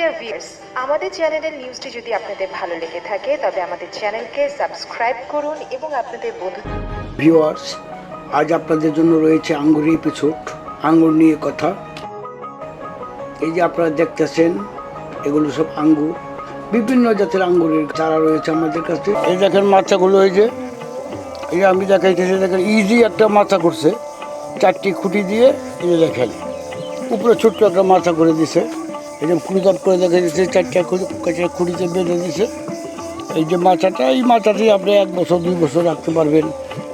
Dear viewers আমাদের চ্যানেলের নিউজটি যদি আপনাদের ভালো লেগে থাকে তবে আমাদের চ্যানেলকে সাবস্ক্রাইব করুন এবং আপনাদের বন্ধু ভিউয়ার্স আজ আপনাদের জন্য রয়েছে আঙ্গুর এপিসোড আঙ্গুর নিয়ে কথা। এই যে আপনারা দেখতেছেন এগুলো সব আঙ্গুর। বিভিন্ন জাতের আঙ্গুরের চারা রয়েছে আমাদের কাছে। এই দেখেন মাথাগুলো এই যে। এই যে আমি দেখাইতেছি দেখেন ইজি একটা মাথা করছে। চারটি খুঁটি দিয়ে এই যে দেখেন। উপরে ছোট্ট একটা মাথা করে দিছে। যে কুড়িদার করে দেখা দিচ্ছে চারটা চারটা খুঁড়িতে বেঁধে দিছে এই যে মাচাটা, এই মাচাটি আপনি এক বছর, দুই বছর রাখতে পারবেন।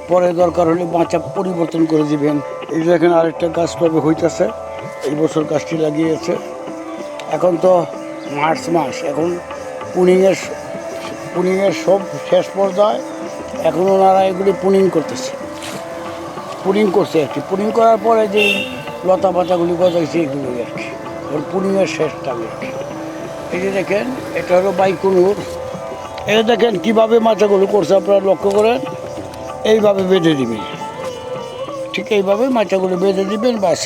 পরে দরকার হলে মাচা পরিবর্তন করে দিবেন। এই যে এখানে আরেকটা গাছ কবে হইতেছে, এই বছর গাছটি লাগিয়েছে। এখন তো মার্চ মাস, এখন পুনিংয়ের পুনিংয়ের সব শেষ পর্যায়ে। এখন ওনারা এগুলি পুনিং করতেছে। পুনিং করছে আর কি। পুনিং করার পরে যে লতা পাতাগুলি গজাইছে, এগুলোই আর কি। ওর পুনিংয়ের শেষ আর এই যে দেখেন, এটা হলো বাইকুনুর। এই দেখেন কীভাবে মাচাগুলো করছে আপনারা লক্ষ্য করেন। এইভাবে বেঁধে দিবেন। ঠিক এইভাবে মাচাগুলো বেঁধে দিবেন বাস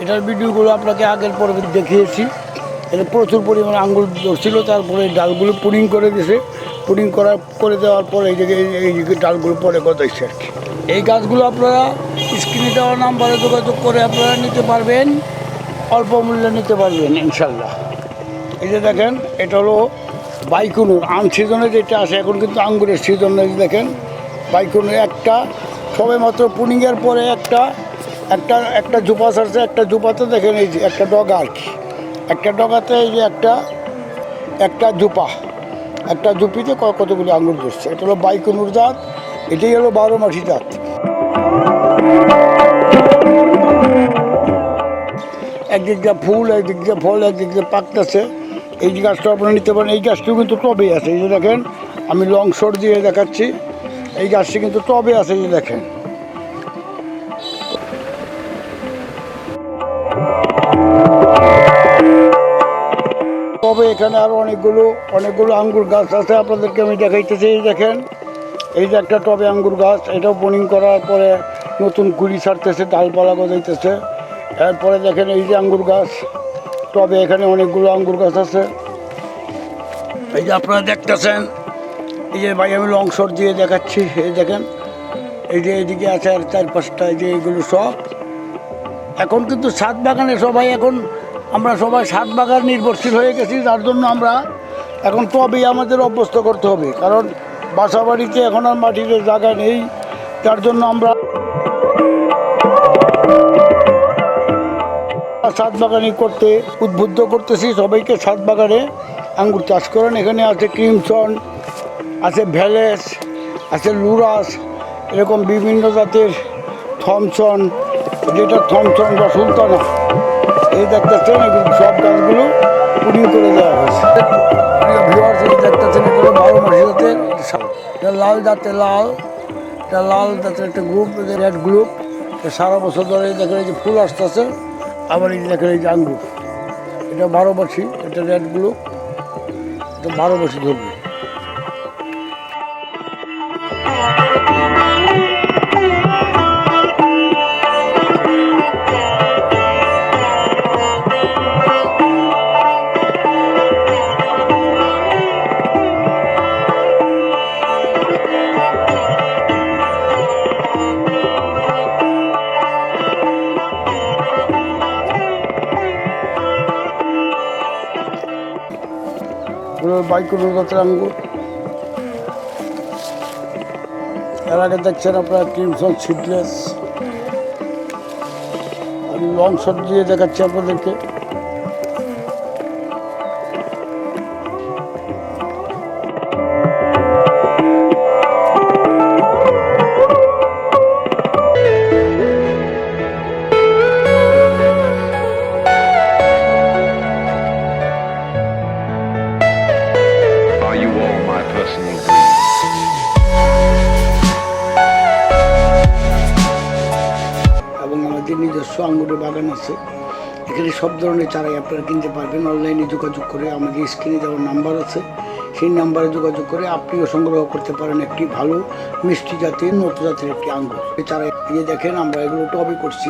এটার ভিডিওগুলো আপনাকে আগের পর্বে দেখিয়েছি। এটা প্রচুর পরিমাণে আঙ্গুল ধরছিল তারপরে ডালগুলো পুডিং করে দিয়েছে পুডিং করার করে দেওয়ার পরে এই দিকে এই দিকে ডালগুলো পরে গজাইছে আর কি। এই গাছগুলো আপনারা স্ক্রিনে দেওয়া নাম্বারে যোগাযোগ করে আপনারা নিতে পারবেন। অল্প মূল্যে নিতে পারবেন ইনশাল্লাহ এই যে দেখেন, এটা হলো বাইকুনুর। আম সিজনে যেটা আসে এখন কিন্তু আঙ্গুরের সিজনে দেখেন, বাইকুনুর একটা, সবে মাত্র পুনিংয়ের পরে একটা একটা একটা জুপা ছাড়ছে একটা জুপাতে দেখেন এই যে, একটা ডগা আর কি। একটা ডগাতে এই যে একটা একটা জুপা। একটা জুপিতে কতগুলি আঙ্গুর ধরছে? এটা হলো বাইকুনুর জাত, এটাই হলো বারো মাসি জাত। একদিক দিয়ে ফুল একদিক দিয়ে ফল একদিক দিয়ে পাকতেছে। এই গাছটা আপনারা নিতে পারেন। এই গাছটিও কিন্তু টবে আছে, এই যে দেখেন, আমি লং শর্ট দিয়ে দেখাচ্ছি। এই গাছটি কিন্তু টবে আছে, এই যে দেখেন। তবে এখানে আরও অনেকগুলো অনেকগুলো আঙ্গুর গাছ আছে, আপনাদেরকে আমি দেখাইতেছি, এই দেখেন। এই যে একটা টবে আঙ্গুর গাছ, এটাও বোনিং করার পরে নতুন কুড়ি ছাড়তেছে, ডালপালা গজাইতেছে। এরপরে দেখেন এই যে আঙ্গুর গাছ। তবে এখানে অনেকগুলো আঙ্গুর গাছ আছে। এই যে আপনারা দেখতেছেন, এই যে ভাই আমি লং শট দিয়ে দেখাচ্ছি, এই দেখেন। এই যে এদিকে আছে আর চার পাঁচটা এই যে এগুলো সব। এখন কিন্তু ছাদ বাগানে সবাই এখন, আমরা সবাই ছাদ বাগান নির্ভরশীল হয়ে গেছি, যার জন্য আমরা এখন টবেই আমাদের অভ্যস্ত করতে হবে। কারণ বাসা বাড়িতে এখন আর মাটিতে জায়গা নেই তার জন্য আমরা ছাদ বাগানি করতে উদ্বুদ্ধ করতেছি। সবাইকে ছাদ বাগানে আঙ্গুর চাষ করেন। এখানে আছে ক্রিমসন, আছে ভ্যালেস, আছে লুরাস, এরকম বিভিন্ন জাতের থমসন, যেটা থমসন বা সুলতানা। এই দেখতেছেন, এগুলো সব গাছগুলো পুডিং করে দেওয়া হয়েছে। এই দেখতেছেন, এগুলো বারো মাসি এটা লাল জাতের লাল, এটা লাল জাতের একটা গ্রুপ রেড গ্রুপ সারা বছর ধরে এই যে ফুল আসতেছে। আবার এই দেখেন এই যে আঙ্গুর, এটা বারো মাসি এটা রেডগুলো এটা বারো মাসি ধরবে। জাতের আঙ্গুর এর আগে দেখছেন আপনারা ক্রিমসন সিডলেস আমি লং শট দিয়ে দেখাচ্ছি আপনাদেরকে। নিজস্ব আঙ্গুরের বাগান আছে। এখানে সব ধরনের চারাই আপনারা কিনতে পারবেন। অনলাইনে যোগাযোগ করে আমাদের স্ক্রিনে দেওয়ার নাম্বার আছে। সেই নাম্বারে যোগাযোগ করে আপনিও সংগ্রহ করতে পারেন একটি ভালো, মিষ্টি জাতির নতুন জাতির একটি আঙ্গুর। চারা এই দেখেন আমরা এগুলো টবে করছি।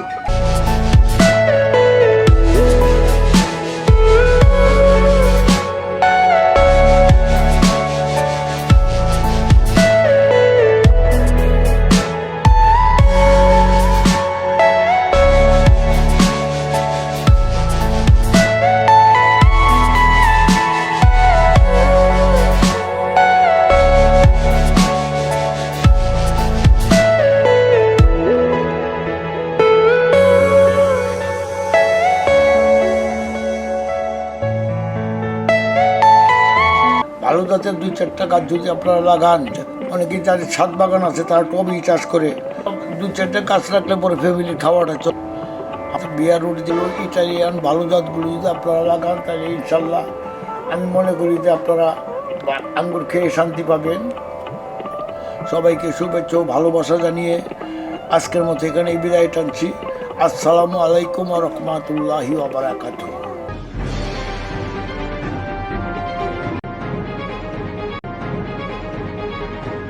ভালো জাতের দুই চারটা গাছ যদি আপনারা লাগান অনেকে যাদের ছাদ বাগান আছে, তারা টবেই চাষ করে। দু চারটে গাছ রাখলে পরে ফ্যামিলি খাওয়াটা চলে। আপনার বিয়ার অরিজিনাল ইটালিয়ান ভালো জাতগুলো যদি আপনারা লাগান, তাহলে ইনশাল্লাহ আমি মনে করি যে আপনারা আঙ্গুর খেয়ে শান্তি পাবেন। সবাইকে শুভেচ্ছা ভালোবাসা জানিয়ে আজকের মতো এখানে বিদায় টানছি। আসসালামু আলাইকুম রহমতুল্লাহি ওবরাকাতুহ